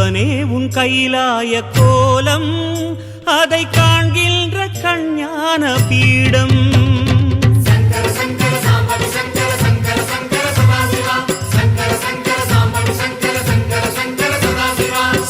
சிவனே உன் கைலாய கோலம் அதை காண்கின்ற கஞ்ஞான பீடம்.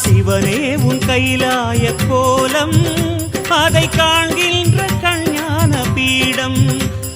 சிவனே உன் கைலாய கோலம் அதை பீடம்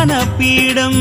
ஞான பீடம்